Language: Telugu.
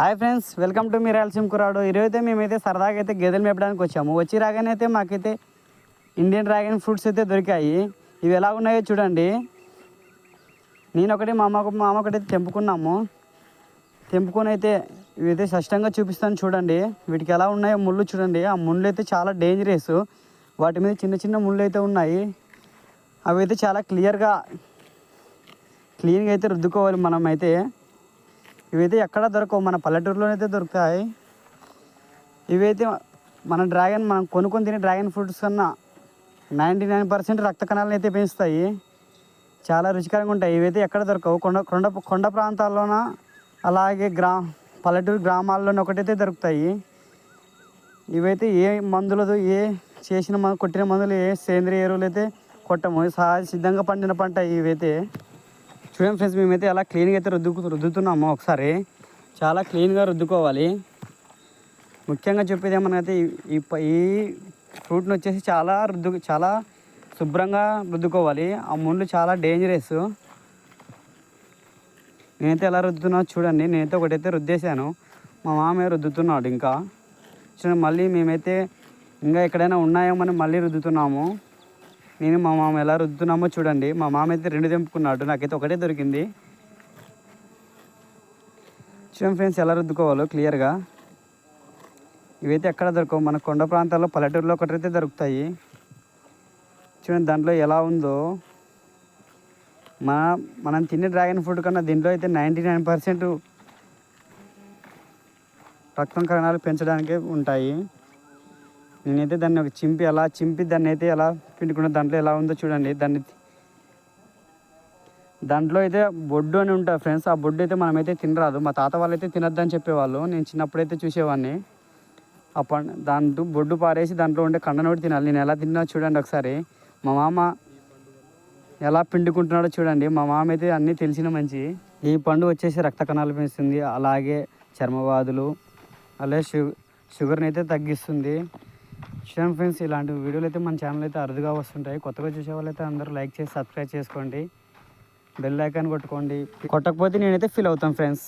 హాయ్ ఫ్రెండ్స్ వెల్కమ్ టు మీ రాయలసీమ కురాడు ఈరోజైతే మేమైతే సరదాగా అయితే గేదెలు మేపడానికి వచ్చాము. వచ్చి రాగానే అయితే మాకైతే ఇండియన్ డ్రాగన్ ఫ్రూట్స్ అయితే దొరికాయి. ఇవి ఎలా ఉన్నాయో చూడండి. నేను ఒకటి మా అమ్మ మా అమ్మ ఒకటి తెంపుకున్నాము. తెంపుకొని అయితే ఇవైతే స్పష్టంగా చూపిస్తాను చూడండి. వీటికి ఎలా ఉన్నాయో ముళ్ళు చూడండి. ఆ ముళ్ళు అయితే చాలా డేంజరస్ వాటి మీద చిన్న చిన్న ముళ్ళు అయితే ఉన్నాయి. అవి అయితే చాలా క్లియర్గా క్లీన్గా అయితే రుద్దుకోవాలి మనం అయితే ఇవైతే ఎక్కడ దొరకవు. మన పల్లెటూరులోనైతే దొరుకుతాయి. ఇవైతే మన డ్రాగన్ మనం కొనుక్కొని తినే డ్రాగన్ ఫ్రూట్స్ కన్నా నైంటీ నైన్ పర్సెంట్ రక్త కణాలను అయితే పెంచుతాయి. చాలా రుచికరంగా ఉంటాయి. ఇవైతే ఎక్కడ దొరకవు. కొండ కొండ కొండ ప్రాంతాల్లోన అలాగే గ్రా పల్లెటూరు గ్రామాల్లోనే ఒకటైతే దొరుకుతాయి. ఇవైతే ఏ మందులతో ఏ చేసిన మందు కొట్టిన మందులు ఏ సేంద్రియ ఎరువులు అయితే కొట్టము సహజ సిద్ధంగా పండిన పంట ఇవైతే. చూడండి ఫ్రెండ్స్ మేమైతే అలా క్లీన్గా అయితే రుద్దు రుద్దుతున్నాము ఒకసారి. చాలా క్లీన్గా రుద్దుకోవాలి. ముఖ్యంగా చెప్పేది ఏమనైతే ఈ- ఈ ఫ్రూట్ని వచ్చేసి చాలా రుద్దు చాలా శుభ్రంగా రుద్దుకోవాలి. ఆ ముళ్ళు చాలా డేంజరస్ నేనైతే ఎలా రుద్దుతున్నా చూడండి. నేనైతే ఒకటైతే రుద్దేశాను. మా మామే రుద్దుతున్నాడు ఇంకా. చూడండి మళ్ళీ మేమైతే ఇంకా ఎక్కడైనా ఉన్నాయేమని మళ్ళీ రుద్దుతున్నాము. నేను మా మామ ఎలా రుద్దుతున్నామో చూడండి. మా మామ అయితే రెండు తెంపుకున్నాడు. నాకైతే ఒకటే దొరికింది. చూడండి ఫ్రెండ్స్ ఎలా రుద్దుకోవాలో క్లియర్గా ఇవైతే ఎక్కడ దొరకవు? మన కొండ ప్రాంతాల్లో పల్లెటూరులో ఒకటైతే దొరుకుతాయి. చూడండి దాంట్లో ఎలా ఉందో. మన మనం తినే డ్రాగన్ ఫ్రూట్ కన్నా దీంట్లో అయితే నైంటీ నైన్ పర్సెంట్ రక్తం కణాలు పెంచడానికే ఉంటాయి. నేనైతే దాన్ని ఒక చింపి అలా చింపి దాన్ని అయితే ఎలా పిండుకున్న దాంట్లో ఎలా ఉందో చూడండి. దాన్ని దాంట్లో అయితే బొడ్డు అని ఉంటుంది ఫ్రెండ్స్. ఆ బొడ్డు అయితే మనమైతే తినరాదు. మా తాత వాళ్ళు అయితే తినొద్దని చెప్పేవాళ్ళు. నేను చిన్నప్పుడైతే చూసేవాడిని. ఆ పండు దాంట్లో బొడ్డు పారేసి దాంట్లో ఉండే కండనోటి తినాలి. నేను ఎలా తిన్నా చూడండి ఒకసారి. మా మామ ఎలా పిండుకుంటున్నాడో చూడండి. మా మామ అయితే అన్నీ తెలిసిన మంచి. ఈ పండు వచ్చేసి రక్త కణాలు పెంచుతుంది. అలాగే చర్మవాదులు అలాగే షుగర్ షుగర్ని అయితే తగ్గిస్తుంది. చూడండి ఫ్రెండ్స్ ఇలాంటి వీడియోలు అయితే మన ఛానల్ అయితే అరుదుగా వస్తుంటాయి. కొత్తగా చూసే వాళ్ళు అయితే అందరూ లైక్ చేసి సబ్స్క్రైబ్ చేసుకోండి. బెల్ ఐకాన్ కొట్టుకోండి. కొట్టకపోతే నేనైతే ఫీల్ అవుతాను ఫ్రెండ్స్